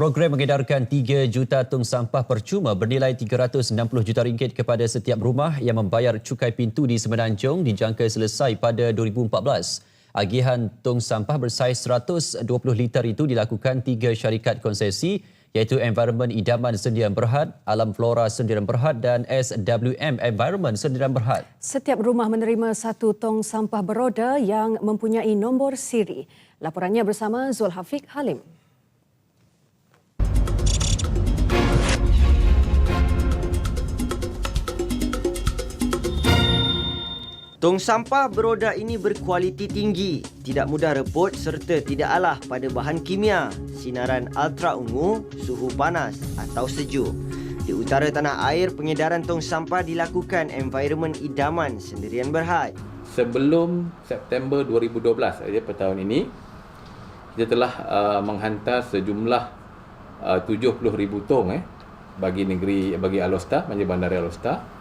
Program mengedarkan 3 juta tong sampah percuma bernilai 360 juta ringgit kepada setiap rumah yang membayar cukai pintu di Semenanjung dijangka selesai pada 2014. Agihan tong sampah bersaiz 120 liter itu dilakukan tiga syarikat konsesi iaitu Environment Idaman Sendirian Berhad, Alam Flora Sendirian Berhad dan SWM Environment Sendirian Berhad. Setiap rumah menerima satu tong sampah beroda yang mempunyai nombor siri. Laporannya bersama Zulhafiq Halim. Tong sampah beroda ini berkualiti tinggi, tidak mudah reput serta tidak alah pada bahan kimia, sinaran ultra ungu, suhu panas atau sejuk. Di utara tanah air, pengedaran tong sampah dilakukan Environment Idaman Sendirian Berhad. Sebelum September 2012 saja per tahun ini, kita telah uh, menghantar sejumlah uh, 70,000 tong eh bagi negeri bagi Alostar, Majlis Bandar Alostar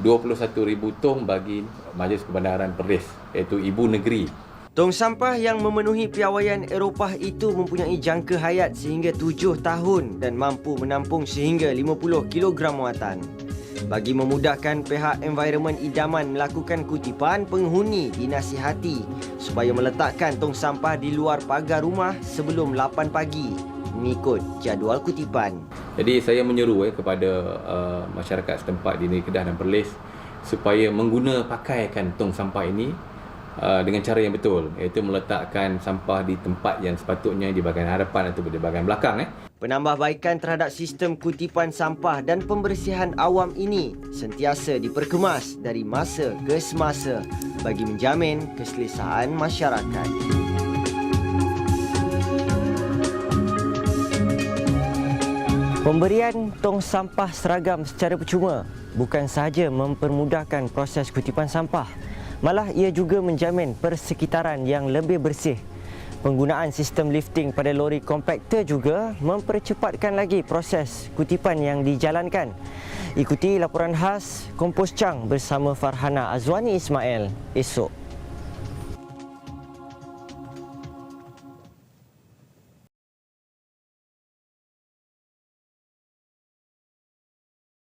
21,000 tong bagi Majlis Kebandaran Perlis iaitu ibu negeri. Tong sampah yang memenuhi piawaian Eropah itu mempunyai jangka hayat sehingga 7 tahun dan mampu menampung sehingga 50 kg muatan. Bagi memudahkan pihak Environment Idaman melakukan kutipan, penghuni dinasihati supaya meletakkan tong sampah di luar pagar rumah sebelum 8 pagi mengikut jadual kutipan. Jadi saya menyeru eh, kepada uh, masyarakat setempat di negeri Kedah dan Perlis supaya mengguna pakaikan tong sampah ini uh, dengan cara yang betul iaitu meletakkan sampah di tempat yang sepatutnya di bahagian hadapan atau di bahagian belakang eh. Penambahbaikan terhadap sistem kutipan sampah dan pembersihan awam ini sentiasa diperkemas dari masa ke semasa bagi menjamin keselesaan masyarakat. Pemberian tong sampah seragam secara percuma bukan sahaja mempermudahkan proses kutipan sampah, malah ia juga menjamin persekitaran yang lebih bersih. Penggunaan sistem lifting pada lori kompakter juga mempercepatkan lagi proses kutipan yang dijalankan. Ikuti laporan khas Kompos Chang bersama Farhana Azwani Ismail esok.